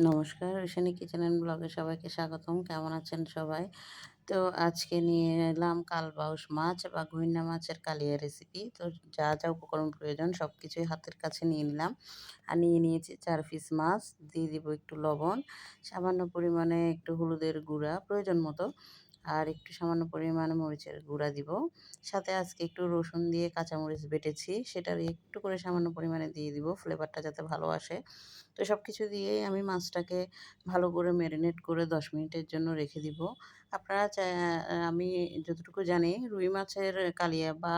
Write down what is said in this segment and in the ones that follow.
নমস্কার Aishani kitchen and ব্লগে সবাইকে স্বাগতম। কেমন আছেন সবাই? তো আজকে নিয়ে এলাম কালবাউস মাছ বা গুইন্না মাছের কালিয়া রেসিপি তো যা যা উপকরণ প্রয়োজন সব কিছুই হাতের কাছে নিয়ে নিলাম। আর নিয়ে নিয়েছি চার পিস মাছ, দিয়ে দিব একটু লবণ, সামান্য পরিমাণে একটু হলুদের গুঁড়া, প্রয়োজন মতো। আর একটু সামান্য পরিমাণ মরিচের গুঁড়া দিব। সাথে আজকে একটু রসুন দিয়ে কাঁচামরিচ বেটেছি সেটার একটু করে সামান্য পরিমাণে দিয়ে দিব ফ্লেভারটা যাতে ভালো আসে। তো সব কিছু দিয়েই আমি মাছটাকে ভালো করে ম্যারিনেট করে দশ মিনিটের জন্য রেখে দিব। আপনারা আমি যতটুকু জানি রুই মাছের কালিয়া বা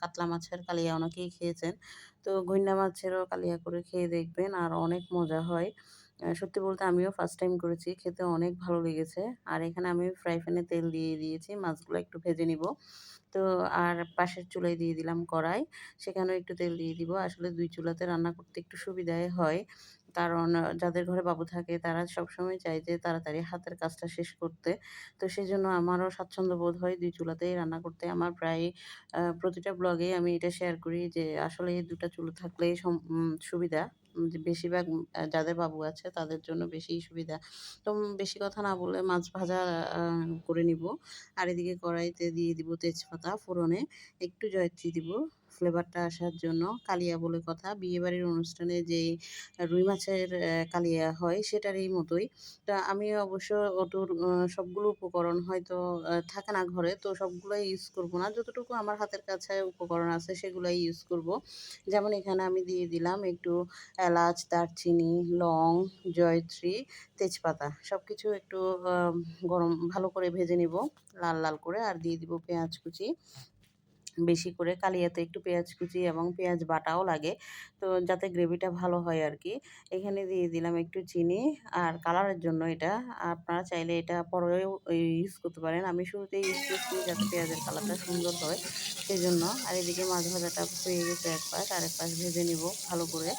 কাতলা মাছের কালিয়া অনেকেই খেয়েছেন। তো গইন্না মাছেরও কালিয়া করে খেয়ে দেখবেন, আর অনেক মজা হয়। সত্যি বলতে আমিও ফার্স্ট টাইম করেছি, খেতে অনেক ভালো লেগেছে। আর এখানে আমি ফ্রাই প্যানে তেল দিয়ে দিয়েছি, মাছগুলো একটু ভেজে নিব। তো আর পাশের চুলায় দিয়ে দিলাম কড়াই, সেখানেও একটু তেল দিয়ে দিব। আসলে দুই চুলাতে রান্না করতে একটু সুবিধাই হয়। কারণ যাদের ঘরে বাবু থাকে, তারা সবসময় চায় যে তাড়াতাড়ি হাতের কাজটা শেষ করতে। তো সেই জন্য আমারও স্বাচ্ছন্দ্য বোধ হয় দুই চুলাতেই রান্না করতে। আমার প্রায় প্রতিটা ব্লগে আমি এটা শেয়ার করি যে আসলে দুটা চুলো থাকলেই সুবিধা। বেশিরভাগ যাদের বাবু আছে তাদের জন্য বেশি সুবিধা। তো বেশি কথা না বলে মাছ ভাজা করে নিব। আর এদিকে কড়াইতে দিয়ে দিব তেজপাতা ফোড়নে। একটু জয়ত্রী দিব। ফ্লেভারটা আসার জন্য কালিয়া বলে কথা। বিয়েবাড়ির অনুষ্ঠানে যেই রুই মাছের কালিয়া হয় সেটারই মতোই। তা আমি অবশ্য অতর সবগুলো উপকরণ হয়তো থাকে না ঘরে, তো সবগুলোই ইউজ করব না। যতটুকু আমার হাতের কাছে উপকরণ আছে সেগুলোই ইউজ করব। যেমন এখানে আমি দিয়ে দিলাম একটু এলাচ, দারচিনি, লং, জয়ত্রী, তেজপাতা। সব কিছু একটু গরম, ভালো করে ভেজে নিব, লাল লাল করে। আর দিয়ে দিব পেঁয়াজ কুচি। বেশি করে কালিয়াতে একটু পেঁয়াজ কুচি এবং পেঁয়াজ বাটাও লাগে। তো যাতে গ্রেভিটা ভালো হয় আর কি এখানে দিয়ে দিলাম একটু চিনি আর কালারের জন্য এটা। আপনারা চাইলে এটা পরেও ইউজ করতে পারেন। আমি শুরুতেই ইউজ করছি যাতে পেঁয়াজের কালারটা সুন্দর হয়। সেই জন্য আর এদিকে মাছ ভাজাটা হয়ে গেছে এক পাশ আর এক পাশ ভেজে নিব ভালো করে।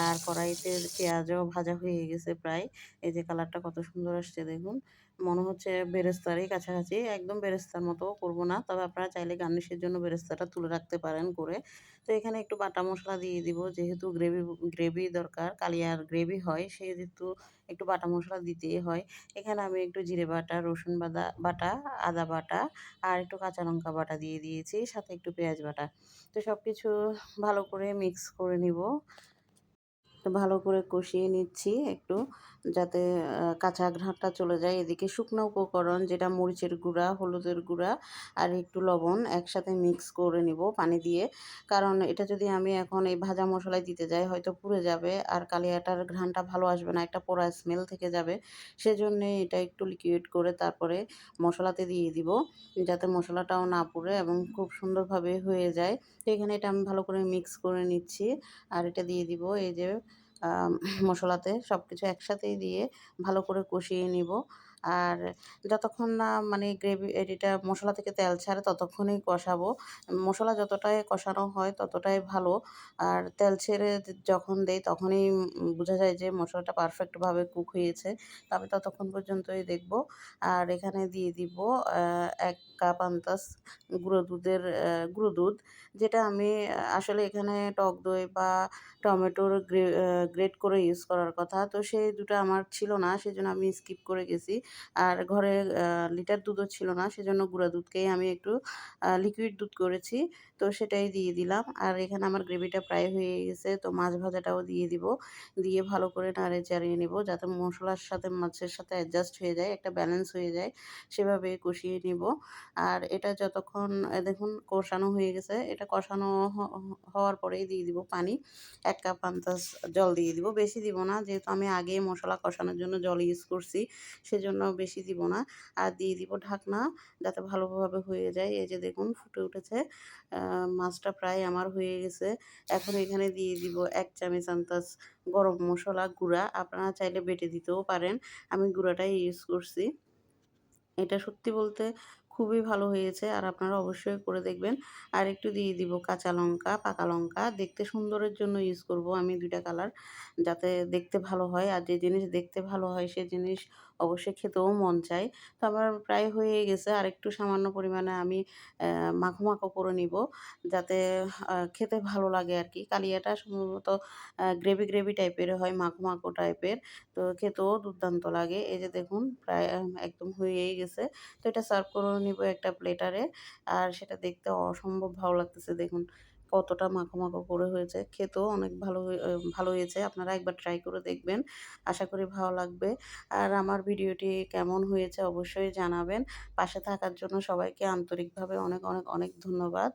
আর কড়াইতে পেঁয়াজও ভাজা হয়ে গেছে প্রায়। এই যে কালারটা কত সুন্দর আসছে দেখুন। মনে হচ্ছে বেরেস্তারই কাছাকাছি। একদম বেরেস্তার মতো করব না। তবে আপনারা চাইলে গার্নিশের জন্য বেরেস্তাটা তুলে রাখতে পারেন করে। তো এখানে একটু বাটা মশলা দিয়ে দিব। যেহেতু গ্রেভি গ্রেভি দরকার, কালিয়ার গ্রেভি হয়, সেহেতু একটু বাটা মশলা দিতেই হয়। এখানে আমি একটু জিরে বাটা, রসুন বাদা, বাটা, আদা বাটা আর একটু কাঁচা লঙ্কা বাটা দিয়ে দিয়েছি। সাথে একটু পেঁয়াজ বাটা। তো সব কিছু ভালো করে মিক্স করে নিব। তো ভালো করে কষিয়ে নিচ্ছি একটু যাতে কাঁচা ঘাঁটটা চলে যায়। এদিকে শুকনো উপকরণ যেটা মরিচের গুঁড়া, হলুদের গুঁড়া আর একটু লবণ একসাথে মিক্স করে নিব পানি দিয়ে। কারণ এটা যদি আমি এখন এই ভাজা মশলায় দিতে যাই হয়তো পুড়ে যাবে আর কালিয়াটার ঘ্রাণটা ভালো আসবে না, একটা পোড়া স্মেল থেকে যাবে। সেজন্যে এটা একটু লিকুইড করে তারপরে মশলাতে দিয়ে দিব যাতে মশলাটাও না পুড়ে এবং খুব সুন্দরভাবে হয়ে যায়। এখানে এটা আমি ভালো করে মিক্স করে নিচ্ছি আর এটা দিয়ে দিব এই যে মশলাতে সব কিছু একসাথেই দিয়ে ভালো করে কষিয়ে নিব। আর যতক্ষণ না মানে গ্রেভি এটা মশলা থেকে তেল ছাড়ে ততক্ষণই কষাবো। মশলা যতটাই কষানো হয় ততটাই ভালো। আর তেল ছেড়ে যখন দেই তখনই বোঝা যায় যে মশলাটা পারফেক্টভাবে কুক হয়েছে। তবে ততক্ষণ পর্যন্তই দেখব। আর এখানে দিয়ে দিব এক কাপ আন্তাস গুঁড়ো দুধের গুঁড়ো দুধ। যেটা আমি, আসলে এখানে টক দই বা টমেটোর গ্রেট করে ইউজ করার কথা। তো সেই দুটো আমার ছিল না, সেজন্য আমি স্কিপ করে গেছি। আর ঘরে লিটার দুধও ছিল না, সেজন্য গুঁড়া দুধকেই আমি একটু লিকুইড দুধ করেছি। তো সেটাই দিয়ে দিলাম। আর এখানে আমার গ্রেভিটা প্রায় হয়ে গেছে, তো মাছ ভাজাটাও দিয়ে দিব। দিয়ে ভালো করে নাড়ে চাড়িয়ে নেব, যাতে মশলার সাথে, মাছের সাথে অ্যাডজাস্ট হয়ে যায়, একটা ব্যালেন্স হয়ে যায়, সেভাবে কষিয়ে নিব। আর এটা যতক্ষণ দেখুন কষানো হয়ে গেছে, এটা কষানো হওয়ার পরেই দিয়ে দিব পানি। এক কাপ আন্তাজ জল দিয়ে দিব। বেশি দিব না, যেহেতু আমি আগে মশলা কষানোর জন্য জল ইউজ করছি, সেজন্য বেশি দিব না। আর দিয়ে দিব ঢাকনা যাতে ভালোভাবে হয়ে যায়। এই যে দেখুন ফুটে উঠেছে। মাছটা প্রায় আমার হয়ে গেছে। এখন এখানে দিয়ে দিব এক চামচ আন্তাজ গরম মশলা গুঁড়া। আপনারা চাইলে বেটে দিতেও পারেন। আমি গুঁড়াটাই ইউজ করছি। এটা সত্যি বলতে খুবই ভালো হয়েছে। আর আপনারা অবশ্যই করে দেখবেন। আর একটু দিয়ে দিব কাঁচা লঙ্কা, পাকা লঙ্কা। দেখতে সুন্দরের জন্য ইউজ করব আমি দুইটা কালার যাতে দেখতে ভালো হয়। আর যে জিনিস দেখতে ভালো হয়, সে জিনিস অবশ্যই খেতেও মন চায়। তো আমার প্রায় হয়ে গেছে। আর একটু সামান্য পরিমাণে আমি মাখো মাখো করে নিব যাতে খেতে ভালো লাগে আর কি কালিয়াটা সম্ভবত গ্রেভি গ্রেভি টাইপের হয়, মাখো মাখো টাইপের। তো খেতেও দুর্দান্ত লাগে। এই যে দেখুন, প্রায় একদম হয়েই গেছে। তো এটা সার্ভ করে নিব একটা প্লেটারে। আর সেটা দেখতে অসম্ভব ভালো লাগতেছে, দেখুন। কতটা মাখো মাখো করে হয়েছে, খেতেও অনেক ভালো ভালো হয়েছে, আপনারা একবার ট্রাই করে দেখবেন, আশা করি ভালো লাগবে, আর আমার ভিডিওটি কেমন হয়েছে অবশ্যই জানাবেন, পাশে থাকার জন্য সবাইকে আন্তরিকভাবে অনেক অনেক অনেক ধন্যবাদ।